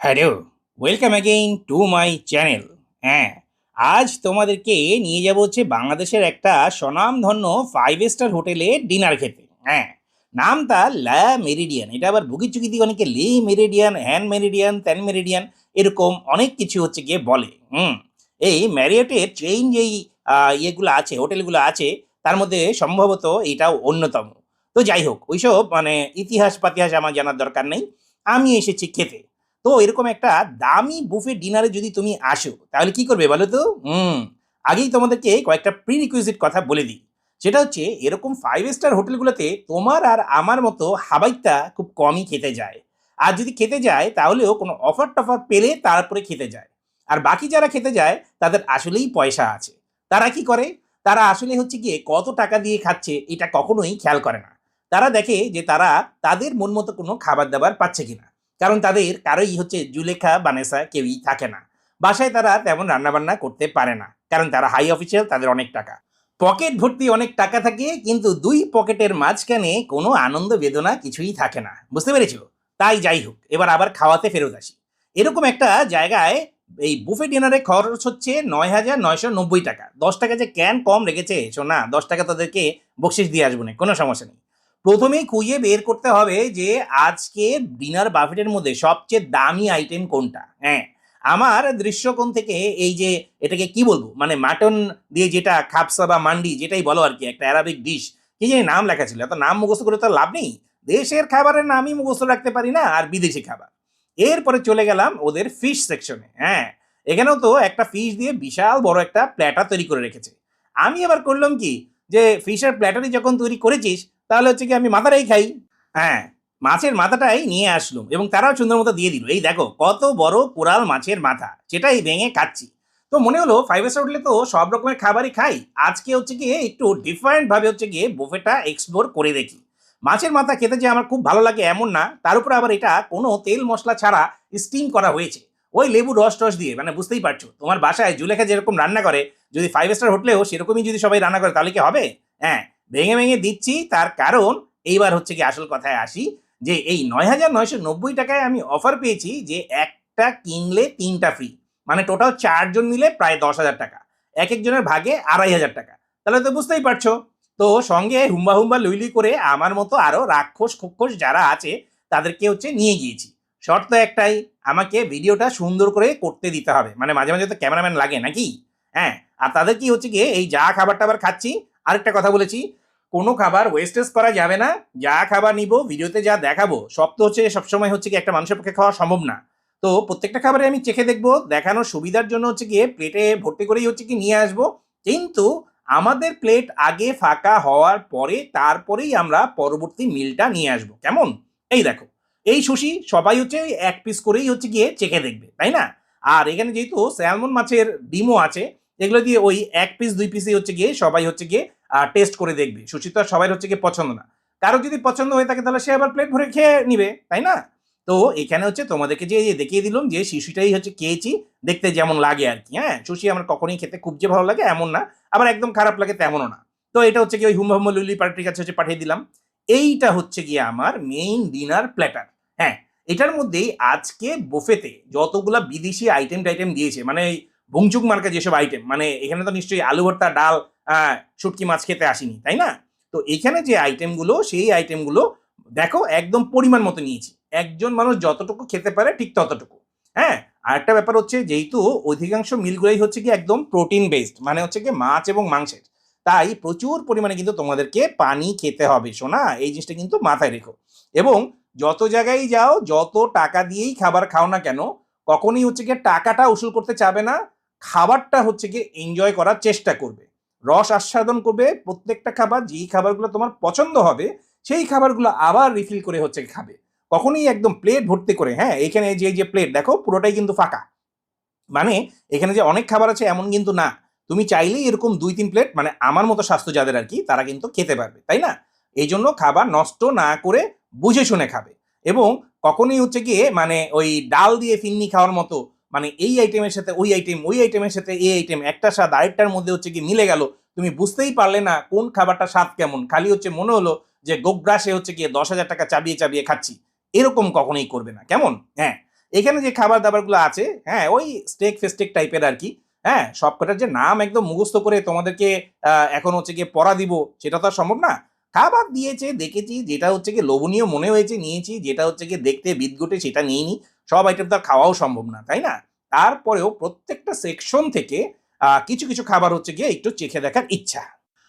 Hello welcome again to my channel হ্যাঁ আজ তোমাদেরকে নিয়ে যাব হচ্ছে বাংলাদেশের একটা স্বনামধন্য ফাইভ স্টার হোটেলে ডিনার খেতে। হ্যাঁ নাম নামটা লা মেরিডিয়ান। এটা আবার বুকি চুকি দিয়ে অনেকে লি মেরিডিয়ান, হ্যান মেরিডিয়ান, ত্যান মেরিডিয়ান এরকম অনেক কিছু হচ্ছে গিয়ে বলে। হুম, এই ম্যারিয়টের ট্রেন যেই ইয়েগুলো আছে, হোটেলগুলো আছে, তার মধ্যে সম্ভবত এটাও অন্যতম। তো যাই হোক, ওইসব মানে ইতিহাস পাতিহাস আমার জানার দরকার নেই। আমি এসেছি খেতে। তো এরকম একটা দামি বুফে ডিনারে যদি তুমি আসো, তাহলে কি করবে বলো তো? হুম, আগেই তোমাদেরকে কয়েকটা প্রি রিকুইজিট কথা বলে দিই। সেটা হচ্ছে, এরকম ফাইভ স্টার হোটেলগুলোতে তোমার আর আমার মতো হাবাইটা খুব কমই খেতে যায়। আর যদি খেতে যায়, তাহলেও কোনো অফার টফার পেলে তারপরে খেতে যায়। আর বাকি যারা খেতে যায়, তাদের আসলেই পয়সা আছে। তারা কি করে? তারা আসলে হচ্ছে গিয়ে কত টাকা দিয়ে খাচ্ছে, এটা কখনোই খেয়াল করে না। তারা দেখে যে তারা তাদের মন মতো কোনো খাবার দাবার পাচ্ছে কিনা। কারণ তাদের কারোই হচ্ছে জুলেখা, বানেসা কেউই থাকে না। বাসায় তারা তেমন রান্নাবান্না করতে পারে না, কারণ তারা হাই অফিসিয়াল তাদের অনেক টাকা। পকেট ভর্তি অনেক টাকা থাকে, কিন্তু দুই পকেটের মাঝখানে কোনো আনন্দ বেদনা কিছুই থাকে না। বুঝতে পেরেছ? তাই যাই হোক, এবার আবার খাওয়াতে ফেরত আসি। এরকম একটা জায়গায় এই বুফে ডিনারে খরচ হচ্ছে নয় হাজার নয়শো নব্বই টাকা। দশ টাকা যে ক্যান কম রেখেছে, শোনা দশ টাকা তাদেরকে বকশিস দিয়ে আসব না, কোনো সমস্যা নেই। প্রথমেই খুঁজে বের করতে হবে যে আজকে ডিনার বাফেটের মধ্যে সবচেয়ে দামি আইটেম কোনটা? হ্যাঁ আমার দৃশ্যকোণ থেকে এই যে এটাকে কি বলব? মানে মাটন দিয়ে যেটা খাপসা বা মান্ডি যেটাই বলো আর কি, একটা অ্যারাবিক ডিশ কি জানি নাম লেখা ছিল। এত নাম মুখস্থ করে তো লাভ নেই। দেশের খাবারের নামই মুখস্থ রাখতে পারি না, আর বিদেশি খাবার। এরপরে চলে গেলাম ওদের ফিশ সেকশনে হ্যাঁ। এখানেও তো একটা ফিশ দিয়ে বিশাল বড় একটা প্ল্যাটার তৈরি করে রেখেছে। আমি আবার করলাম কি? যে ফিশের প্ল্যাটারই যখন তৈরি করেছিস তাহলে হচ্ছে কি আমি মাথাটাই খাই। হ্যাঁ মাছের মাথাটাই নিয়ে আসলো এবং তারাও সুন্দর মতো দিয়ে দিল। এই দেখো, কত বড় কোরাল মাছের মাথা, সেটাই ভেঙে খাচ্ছি। তো মনে হলো ফাইভ স্টার হোটেলে তো সব রকমের খাবারই খাই। আজকে হচ্ছে গিয়ে একটু ডিফারেন্ট ভাবে হচ্ছে গিয়ে বুফেটা এক্সপ্লোর করে দেখি। মাছের মাথা খেতে যে আমার খুব ভালো লাগে এমন না, তার উপরে আবার এটা কোনো তেল মশলা ছাড়া স্টিম করা হয়েছে। ওই লেবু রস টস দিয়ে মানে বুঝতেই পারছ, তোমার বাসায় জুলেখা যেরকম রান্না করে, যদি ফাইভ স্টার হোটেলেও সেরকমই যদি সবাই রান্না করে, তাহলে কি হবে? হ্যাঁ ভেঙে ভেঙে দিচ্ছি, তার কারণ এইবার হচ্ছে কি আসল কথায় আসি যে এই নয় হাজার নয়শো নব্বই টাকায় আমি অফার পেয়েছি যে একটা কিনলে তিনটা ফ্রি মানে টোটাল চারজন মিলে প্রায় দশ হাজার টাকা, এক একজনের ভাগে আড়াই হাজার টাকা। তাহলে তো বুঝতেই পারছ। তো সঙ্গে হুম্বা হুম্বা লুইলি করে আমার মতো আরও রাক্ষস খক্ষস যারা আছে, তাদেরকে হচ্ছে নিয়ে গিয়েছি। শর্ত একটাই, আমাকে ভিডিওটা সুন্দর করে করতে দিতে হবে। মানে মাঝে মাঝে তো ক্যামেরাম্যান লাগে নাকি? হ্যাঁ আর তাদের কি হচ্ছে গিয়ে এই যা খাবার টাবার খাচ্ছি আরেকটা কথা বলেছি, কোনো খাবার ওয়েস্টেজ করা যাবে না, যা খাবার নিব, ভিডিওতে যা দেখাবো, সব তো হচ্ছে সবসময় হচ্ছে কি একটা মানুষের পক্ষে খাওয়া সম্ভব না। তো প্রত্যেকটা খাবারে আমি চেখে দেখব, দেখানোর সুবিধার জন্য হচ্ছে গিয়ে প্লেটে ভর্তি করেই হচ্ছে কি নিয়ে আসব। কিন্তু আমাদের প্লেট আগে ফাঁকা হওয়ার পরে তারপরেই আমরা পরবর্তী মিলটা নিয়ে আসব। কেমন? এই দেখো, এই সুশি সবাই হচ্ছে এক পিস করেই হচ্ছে গিয়ে চেখে দেখবে, তাই না? আর এখানে যেহেতু স্যালমন মাছের ডিমও আছে এগুলো দিয়ে ওই এক পিস দুই পিসই হচ্ছে গিয়ে সবাই হচ্ছে গিয়ে টেস্ট করে দেখবে। আর সবাই হচ্ছে গিয়ে পছন্দ না। কারও যদি পছন্দ হয়ে থাকে, তাহলে সে আবার প্লেট ভরে খেয়ে নিবে, তাই না? তো এখানে হচ্ছে তোমাদেরকে যে দেখিয়ে দিলাম যে, শিশুটাই হচ্ছে খেয়েছি দেখতে যেমন লাগে আর কি হ্যাঁ? সুশি আমার কখনোই খেতে খুব যে ভালো লাগে এমন না, আবার একদম খারাপ লাগে তেমনও না। তো এটা হচ্ছে কি ওই হুম হুম লুলি পার্টির কাছে হচ্ছে পাঠিয়ে দিলাম। এইটা হচ্ছে গিয়ে আমার মেইন ডিনার প্ল্যাটার হ্যাঁ? এটার মধ্যেই আজকে বোফেতে যতগুলা বিদেশি আইটেম টাইটেম দিয়েছে মানে ভুংচুক মার্কা যেসব আইটেম মানে এখানে তো নিশ্চয়ই আলু ভর্তা, ডাল শুটকি মাছ খেতে আসিনি, তাই না? তো এখানে যে আইটেমগুলো সেই আইটেমগুলো দেখো একদম পরিমাণ মতো নিয়েছি। একজন মানুষ যতটুকু খেতে পারে ঠিক ততটুকু। হ্যাঁ? আর একটা ব্যাপার হচ্ছে যেহেতু অধিকাংশ মিলগুলোই হচ্ছে কি একদম প্রোটিন বেসড মানে হচ্ছে কি মাছ এবং মাংসের। তাই প্রচুর পরিমাণে কিন্তু তোমাদেরকে পানি খেতে হবে শোনা এই জিনিসটা কিন্তু মাথায় রেখো। এবং যত জায়গায় যাও, যত টাকা দিয়েই খাবার খাও না কেন, কখনই হচ্ছে গিয়ে টাকাটা উসুল করতে চাবে না। খাবারটা হচ্ছে গিয়ে এনজয় করার চেষ্টা করবে। রস আস্বাদন করবে, প্রত্যেকটা খাবার, যেই খাবারগুলো তোমার পছন্দ হবে, সেই খাবারগুলো আবার রিফিল করে হচ্ছে খাবে। কখনই একদম প্লেট ভর্তি করে হ্যাঁ এখানে যে যে প্লেট দেখো, পুরোটাই কিন্তু ফাঁকা। মানে এখানে যে অনেক খাবার আছে এমন কিন্তু না। তুমি চাইলেই এরকম দুই, তিন প্লেট মানে আমার মতো স্বাস্থ্য যাদের আর কি, তারা কিন্তু খেতে পারবে, তাই না? এই জন্য খাবার নষ্ট না করে বুঝে শুনে খাবে। এবং কখনোই হচ্ছে গিয়ে মানে ওই ডাল দিয়ে ফিন্নি খাওয়ার মতো মানে এই আইটেমের সাথে ওই আইটেম ওই আইটেমের সাথে এই আইটেম একটা স্বাদ, আরেকটার মধ্যে হচ্ছে কি মিলে গেল। তুমি বুঝতেই পারলে না কোন খাবারটা স্বাদ কেমন। খালি হচ্ছে মনে হলো যে গোগ্রাসে হচ্ছে গিয়ে দশ হাজার টাকা চাবিয়ে চাবিয়ে খাচ্ছি। এরকম কখনোই করবে না। কেমন? হ্যাঁ। এখানে যে খাবার দাবারগুলো আছে হ্যাঁ ওই স্টেক ফেস্টেক টাইপের আর কি হ্যাঁ সবকটার যে নাম একদম মুখস্থ করে তোমাদেরকে এখন হচ্ছে গিয়ে পড়া দিব, সেটা তো সম্ভব না। খাবার দিয়েছে, দেখেছি। যেটা হচ্ছে কি লোভনীয় মনে হয়েছে, নিয়েছি। যেটা হচ্ছে গিয়ে দেখতে বিদঘটে সেটা নিইনি। সব আইটেম তো আর খাওয়াও সম্ভব না, তাই না? তারপরেও প্রত্যেকটা সেকশন থেকে কিছু কিছু খাবার হচ্ছে গিয়ে একটু চেখে দেখার ইচ্ছা।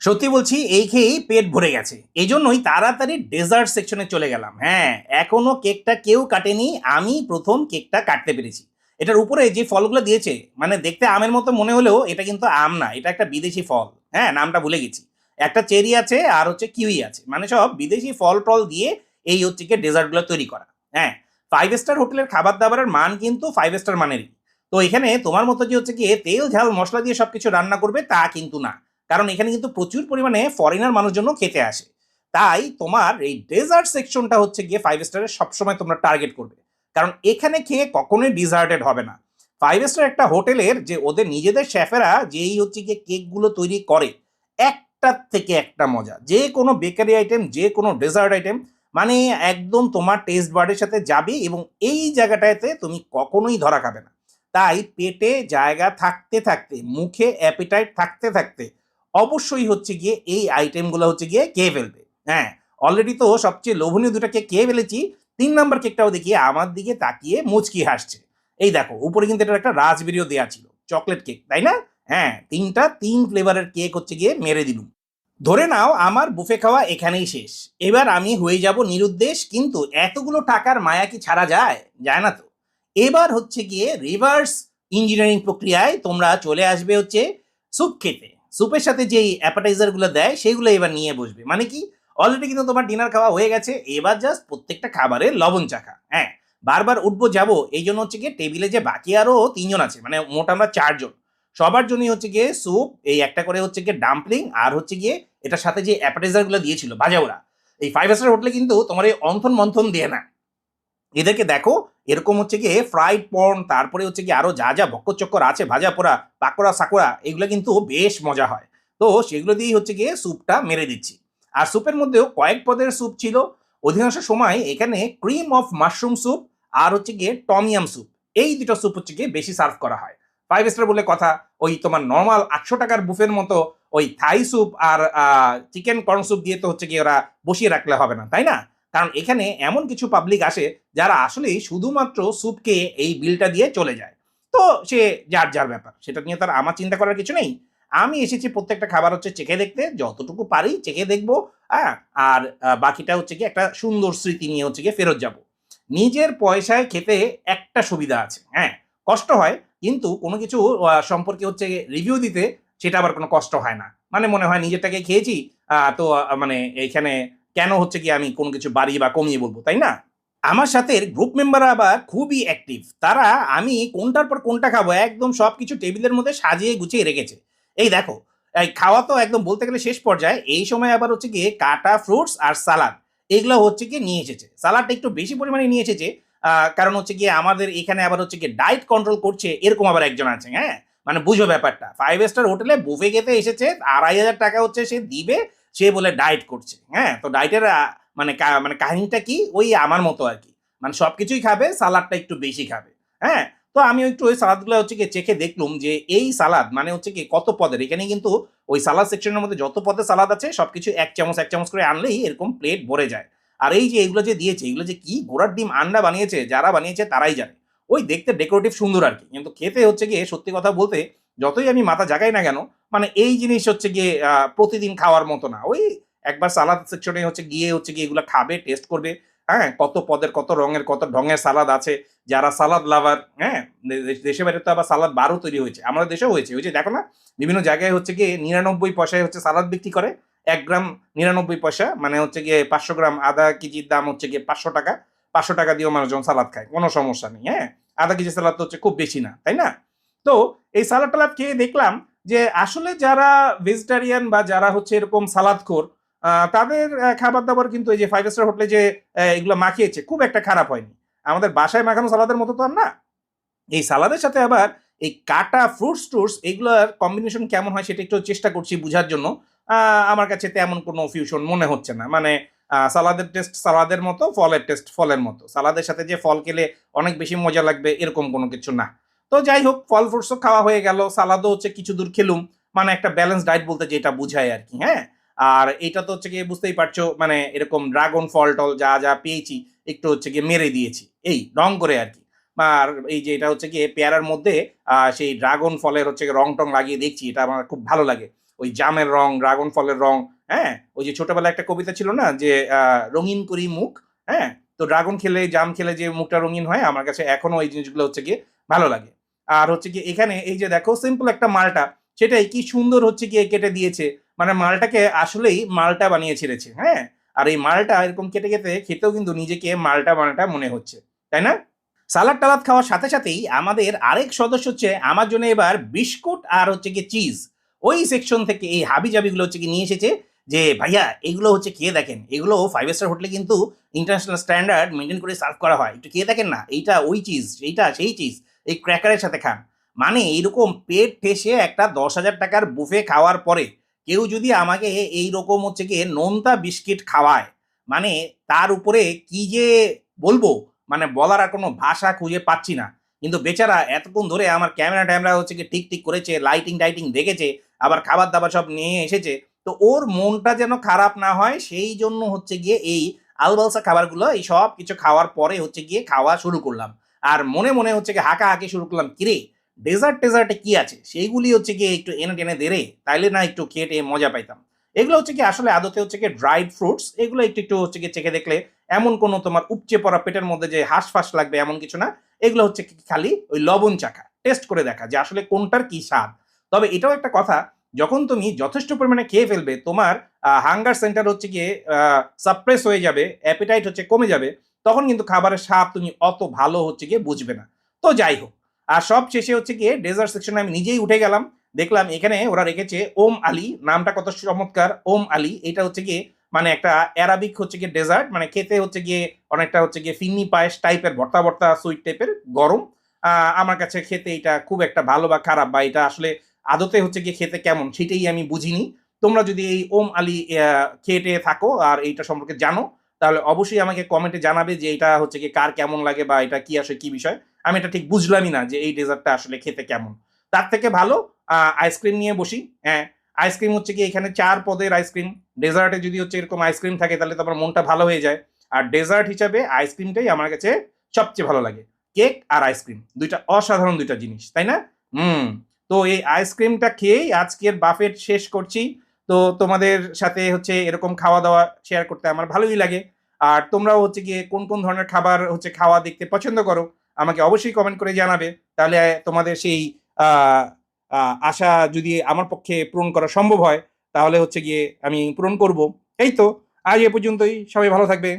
সত্যি বলছি, এই খেয়েই পেট ভরে গেছে। এই জন্যই তাড়াতাড়ি ডেজার্ট সেকশনে চলে গেলাম। হ্যাঁ এখনও কেকটা কেউ কাটেনি, আমি প্রথম কেকটা কাটতে পেরেছি। এটার উপরে যে ফলগুলো দিয়েছে মানে দেখতে আমের মতো মনে হলেও এটা কিন্তু আম না, এটা একটা বিদেশি ফল। হ্যাঁ নামটা ভুলে গেছি। একটা চেরি আছে আর হচ্ছে কিউই আছে। মানে সব বিদেশি ফল টল দিয়ে এই হচ্ছে গিয়ে ডেজার্টগুলো তৈরি করা। হ্যাঁ ফাইভ স্টার হোটেলের খাবার দাবারের মান কিন্তু ফাইভ স্টার মানেরই। তো এখানে তোমার মতো যে হচ্ছে গিয়ে তেল, ঝাল, মশলা দিয়ে সবকিছু রান্না করবে তা কিন্তু না। কারণ এখানে কিন্তু প্রচুর পরিমাণে ফরেনার মানুষজন খেতে আসে। তাই তোমার এই ডেজার্ট সেকশনটা হচ্ছে গিয়ে ফাইভ স্টারের সবসময় তোমরা টার্গেট করবে। কারণ এখানে খেয়ে কখনোই ডিজার্টেড হবে না। ফাইভ স্টার একটা হোটেলের যে ওদের নিজেদের শেফেরা যেই হচ্ছে গিয়ে কেকগুলো তৈরি করে একটার থেকে একটা মজা। যে কোনো বেকারি আইটেম যে কোনো ডেজার্ট আইটেম মানে একদম তোমার টেস্ট বার্ডের সাথে যাবে এবং এই জায়গাটাতে তুমি কখনোই ধরা খাবে না। তাই পেটে জায়গা থাকতে থাকতে, মুখে অ্যাপিটাইট থাকতে থাকতে অবশ্যই হচ্ছে গিয়ে এই আইটেমগুলো হচ্ছে গিয়ে খেয়ে ফেলবে। হ্যাঁ অলরেডি তো সবচেয়ে লোভনীয় দুটা কেক খেয়ে ফেলেছি। তিন নাম্বার কেকটাও দেখি আমার দিকে তাকিয়ে মুচকি হাসছে। এই দেখো, উপরে কিন্তু এটার একটা রাজবেরিও দেওয়া ছিল চকলেট কেক তাই না? হ্যাঁ তিনটা, তিন ফ্লেভারের কেক হচ্ছে গিয়ে মেরে দিলুম। ধরে নাও, আমার বুফে খাওয়া এখানেই শেষ। এবার আমি হয়ে যাব নিরুদ্দেশ, কিন্তু এতগুলো টাকার মায়া কি ছাড়া যায়? যায় না তো। এবার হচ্ছে গিয়ে রিভার্স ইঞ্জিনিয়ারিং প্রক্রিয়ায় তোমরা চলে আসবে হচ্ছে স্যুপ খেতে। স্যুপের সাথে যেই অ্যাপাটাইজারগুলো দেয়, সেগুলো এবার নিয়ে বসবে। মানে কি? অলরেডি কিন্তু তোমার ডিনার খাওয়া হয়ে গেছে। এবার জাস্ট প্রত্যেকটা খাবারের লবণ চাখা। হ্যাঁ বারবার উঠবো, যাব এই জন্য হচ্ছে গিয়ে টেবিলে যে বাকি আরও তিনজন আছে মানে মোট আমরা চারজন। সবার জন্যই হচ্ছে গিয়ে স্যুপ এই একটা করে হচ্ছে গিয়ে ডাম্পলিং আর হচ্ছে গিয়ে এটার সাথে যে অ্যাপাটাইজারগুলো দিয়েছিল ভাজা ওরা এই ফাইভ স্টার হোটেলে কিন্তু তোমার এই অন্থন মন্থন দিয়ে না। এদেরকে দেখো, এরকম হচ্ছে গিয়ে ফ্রাইড পর্ন তারপরে হচ্ছে গিয়ে আরও যা যা বক্কর আছে, ভাজা পোড়া, পাকোড়া, সাকোড়া, এগুলো কিন্তু বেশ মজা হয়। তো সেগুলো দিয়েই হচ্ছে গিয়ে স্যুপটা মেরে দিচ্ছি। আর স্যুপের মধ্যেও কয়েক পদের স্যুপ ছিল। অধিকাংশ সময় এখানে ক্রিম অফ মাশরুম স্যুপ আর হচ্ছে গিয়ে টমিয়াম স্যুপ এই দুটো স্যুপ হচ্ছে গিয়ে বেশি সার্ভ করা হয়। ফাইভ স্টার বলে কথা, ওই তোমার নর্মাল আটশো টাকার বুফের মতো ওই থাই স্যুপ আর চিকেন কর্ন স্যুপ দিয়ে তো হচ্ছে কি ওরা বসিয়ে রাখলে হবে না, তাই না? কারণ এখানে এমন কিছু পাবলিক আসে যারা আসলেই শুধুমাত্র স্যুপকে এই বিলটা দিয়ে চলে যায়। তো সে যার যার ব্যাপার, সেটা নিয়ে তার আমার চিন্তা করার কিছু নেই। আমি এসেছি প্রত্যেকটা খাবার হচ্ছে চেখে দেখতে, যতটুকু পারি চেখে দেখব হ্যাঁ? আর বাকিটা হচ্ছে কি একটা সুন্দর স্মৃতি নিয়ে হচ্ছে গিয়ে ফেরত যাব। নিজের পয়সায় খেতে একটা সুবিধা আছে হ্যাঁ? কষ্ট হয়, কিন্তু কোনো কিছু সম্পর্কে হচ্ছে রিভিউ দিতে সেটা আবার কোনো কষ্ট হয় না। মানে মনে হয় নিজেরটাকে খেয়েছি তো মানে এইখানে কেন হচ্ছে কি আমি কোনো কিছু বাড়িয়ে বা কমিয়ে বলব, তাই না? আমার সাথে গ্রুপ মেম্বাররা আবার খুবই অ্যাক্টিভ তারা আমি কোনটার পর কোনটা খাব একদম সব কিছু টেবিলের মধ্যে সাজিয়ে গুছিয়ে রেখেছে। এই দেখো, এই খাওয়া তো একদম বলতে গেলে শেষ পর্যায়ে, এই সময় আবার হচ্ছে গিয়ে কাটা ফ্রুটস আর সালাদ এগুলো হচ্ছে গিয়ে নিয়ে এসেছে। সালাদটা একটু বেশি পরিমাণে নিয়ে এসেছে কারণ হচ্ছে গিয়ে আমাদের এখানে আবার হচ্ছে গিয়ে ডায়েট কন্ট্রোল করছে, এরকম আবার একজন আছে হ্যাঁ? মানে বুঝো ব্যাপারটা। ফাইভ স্টার হোটেলে বুফে খেতে এসেছে, আড়াই হাজার টাকা হচ্ছে সে দিবে, সে বলে ডায়েট করছে হ্যাঁ? তো ডায়েটের মানে কা- মানে কাহিনীটা কি? ওই আমার মতো আর কি। মানে সব কিছুই খাবে, সালাদটা একটু বেশি খাবে হ্যাঁ? তো আমি একটু ওই সালাদগুলো হচ্ছে কি চেখে দেখলুম যে এই সালাদ মানে হচ্ছে কি কত পদের? এখানে কিন্তু ওই সালাদ সেকশনের মধ্যে যত পদের সালাদ আছে, সবকিছু এক চামচ এক চামচ করে আনলেই এরকম প্লেট ভরে যায়। আর এই যে এগুলো যে দিয়েছে, এগুলো যে কি ঘোড়ার ডিম আন্ডা বানিয়েছে, যারা বানিয়েছে তারাই জানে। ওই দেখতে ডেকোরেটিভ সুন্দর আর কি। কিন্তু খেতে হচ্ছে গিয়ে, সত্যি কথা বলতে, যতই আমি মাথা জাগাই না কেন মানে এই জিনিস হচ্ছে গিয়ে প্রতিদিন খাওয়ার মতো না। ওই একবার সালাদ সেকশনে হচ্ছে গিয়ে হচ্ছে গিয়ে এগুলো খাবে টেস্ট করবে। হ্যাঁ কত পদের, কত রঙের, কত ঢঙের সালাদ আছে। যারা সালাদ লাভার হ্যাঁ দেশে বাইরে তো আবার সালাদ বারও তৈরি হয়েছে। আমাদের দেশেও হয়েছে। ওই যে দেখো না, বিভিন্ন জায়গায় হচ্ছে গিয়ে নিরানব্বই পয়সায় হচ্ছে সালাদ বিক্রি করে। এক গ্রাম নিরানব্বই পয়সা মানে হচ্ছে গিয়ে পাঁচশো গ্রাম আধা কেজির দাম হচ্ছে গিয়ে পাঁচশো টাকা। পাঁচশো টাকা দিয়েও মানুষজন সালাদ খায়, কোনো সমস্যা নেই হ্যাঁ? আধা কেজি সালাদ তো হচ্ছে খুব বেশি না, তাই না? তো এই সালাদ টালাদ খেয়ে দেখলাম যে আসলে যারা ভেজিটেরিয়ান বা যারা হচ্ছে এরকম সালাদখোর তাদের খাবার দাবার কিন্তু এই যে ফাইভ স্টার হোটেলে যে এগুলো মাখিয়েছে, খুব একটা খারাপ হয়নি। আমাদের বাসায় মাখানো সালাদের মতো তো আর না। এই সালাদের সাথে আবার এই কাটা ফ্রুটস টুটস, এগুলোর কম্বিনেশন কেমন হয় সেটা একটু চেষ্টা করছি বোঝার জন্য। আমার কাছে তেমন কোনো ফিউশন মনে হচ্ছে না। মানে সালাদের টেস্ট সালাদের মতো, ফলের টেস্ট ফলের মতো। সালাদের সাথে যে ফল খেলে অনেক বেশি মজা লাগবে, এরকম কোনো কিছু না। তো যাই হোক, ফল ফ্রুটসও খাওয়া হয়ে গেল। সালাদও হচ্ছে কিছু দূর খেলুম। মানে একটা ব্যালেন্স ডায়েট বলতে যেটা বুঝায় আর কি হ্যাঁ? আর এটা তো হচ্ছে গিয়ে বুঝতেই পারছ মানে এরকম ড্রাগন ফল টল যা যা পেয়েছি, একটু হচ্ছে গিয়ে মেরে দিয়েছি। এই, রং করে আর কি। আর এই যে এটা হচ্ছে গিয়ে পেয়ারার মধ্যে সেই ড্রাগন ফলের হচ্ছে রং টং লাগিয়ে দেখছি, এটা আমার খুব ভালো লাগে। ওই জামের রং, ড্রাগন ফলের রং হ্যাঁ? ওই যে ছোটবেলায় একটা কবিতা ছিল না যে রঙিন করি মুখ হ্যাঁ? তো ড্রাগন খেলে, জাম খেলে যে মুখটা রঙিন হয়, আমার কাছে এখনও এই জিনিসগুলো হচ্ছে গিয়ে ভালো লাগে। আর হচ্ছে কি এখানে এই যে দেখো সিম্পল একটা মালটা, সেটাই কি সুন্দর হচ্ছে গিয়ে কেটে দিয়েছে। মানে মালটাকে আসলেই মালটা বানিয়ে ছেড়েছে হ্যাঁ? আর এই মালটা এরকম কেটে কেটে খেতেও কিন্তু নিজেকে মালটা মালটা মনে হচ্ছে, তাই না? সালাদ টালাদ খাওয়ার সাথে সাথেই আমাদের আরেক সদস্য হচ্ছে, আমার জন্য এবার বিস্কুট আর হচ্ছে কি চিজ ওই সেকশন থেকে এই হাবি জাবিগুলো হচ্ছে কি নিয়ে এসেছে যে, ভাইয়া, এগুলো হচ্ছে খেয়ে দেখেন। এগুলো ফাইভ স্টার হোটেলে কিন্তু ইন্টারন্যাশনাল স্ট্যান্ডার্ড মেনটেন করে সার্ভ করা হয়। একটু খেয়ে দেখেন না? এইটা ওই চিজ এইটা সেই চিজ এই ক্র্যাকারের সাথে খান। মানে এইরকম পেট ঠেসে একটা দশ হাজার টাকার বুফে খাওয়ার পরে কেউ যদি আমাকে এই রকম হচ্ছে গিয়ে নোনতা বিস্কিট খাওয়ায় মানে তার উপরে কি যে বলব? মানে বলার আর কোনো ভাষা খুঁজে পাচ্ছি না। কিন্তু বেচারা এতক্ষণ ধরে আমার ক্যামেরা ট্যামেরা হচ্ছে কি ঠিক ঠিক করেছে লাইটিং টাইটিং দেখেছে, আবার খাবার দাবার সব নিয়ে এসেছে। তো ওর মনটা যেন খারাপ না হয়, সেই জন্য হচ্ছে গিয়ে এই আলবালসা খাবারগুলো, এই সব কিছু খাওয়ার পরে হচ্ছে গিয়ে খাওয়া শুরু করলাম। আর মনে মনে হচ্ছে গিয়ে হাঁকা হাঁকি শুরু করলাম কিরে ডেজার্ট টেজার্টে কি আছে? সেইগুলি হচ্ছে গিয়ে একটু এনে টেনে দেরে তাইলে না একটু খেয়ে টেয়ে মজা পাইতাম। এগুলো হচ্ছে কি আসলে আদতে হচ্ছে কি ড্রাইড ফ্রুটস এগুলো একটু একটু হচ্ছে কি চেখে দেখলে এমন কোনো তোমার উপচে পড়া পেটের মধ্যে যে হাঁস ফাঁস লাগবে এমন কিছু না এগুলো হচ্ছে খালি ওই লবণ চাখা। টেস্ট করে দেখা যে আসলে কোনটার কি স্বাদ। তবে এটাও একটা কথা, যখন তুমি যথেষ্ট পরিমাণে খেয়ে ফেলবে, তোমার হাঙ্গার সেন্টার হচ্ছে গিয়ে সাপ্রেস হয়ে যাবে অ্যাপিটাইট হচ্ছে কমে যাবে, তখন কিন্তু খাবারের স্বাদ তুমি অত ভালো হচ্ছে গিয়ে বুঝবে না। তো যাই হোক, আর সব শেষে হচ্ছে গিয়ে ডেজার্ট সেকশনে আমি নিজেই উঠে গেলাম, দেখলাম এখানে ওরা রেখেছে ওম আলী, নামটা কত চমৎকার, ওম আলী, এটা হচ্ছে গিয়ে মানে একটা অ্যারাবিক হচ্ছে গিয়ে ডেজার্ট মানে খেতে হচ্ছে গিয়ে অনেকটা হচ্ছে গিয়ে ফিন্নি পায়েস টাইপের ভর্তা ভর্তা সুইট টাইপের গরম। আমার কাছে খেতে এটা খুব একটা ভালো বা খারাপ বা এটা আসলে আদতে হচ্ছে গিয়ে খেতে কেমন সেটাই আমি বুঝিনি। তোমরা যদি এই ওম আলী টেয়ে থাকো আর এইটা সম্পর্কে জানো, তাহলে অবশ্যই আমাকে কমেন্টে জানাবে যে এটা হচ্ছে কি কার কেমন লাগে বা এটা কি আসে, কি বিষয়। আমি এটা ঠিক বুঝলামই না যে এই ডেজার্টটা আসলে খেতে কেমন। তার থেকে ভালো আইসক্রিম নিয়ে বসি হ্যাঁ। আইসক্রিম হচ্ছে কি, এখানে চার পদের আইসক্রিম ডেজার্টে যদি হচ্ছে এরকম আইসক্রিম থাকে, তাহলে তো আমার মনটা ভালো হয়ে যায়। আর ডেজার্ট হিসাবে আইসক্রিমটাই আমার কাছে সবচেয়ে ভালো লাগে। কেক আর আইসক্রিম দুইটা অসাধারণ দুইটা জিনিস, তাই না? হুম, তো এই আইসক্রিমটা খেয়েই আজকের বাফেট শেষ করছি। তো তোমাদের সাথে হচ্ছে এরকম খাওয়া দাওয়া শেয়ার করতে আমার ভালোই লাগে। আর তোমরাও হচ্ছে গিয়ে কোন কোন ধরনের খাবার হচ্ছে খাওয়া দেখতে পছন্দ করো, আমাকে অবশ্যই কমেন্ট করে জানাবে। তাহলে তোমাদের সেই আশা যদি আমার পক্ষে পূরণ করা সম্ভব হয়, তাহলে হচ্ছে গিয়ে আমি পূরণ করব। এই তো, আজ এ পর্যন্তই। সবাই ভালো থাকবে।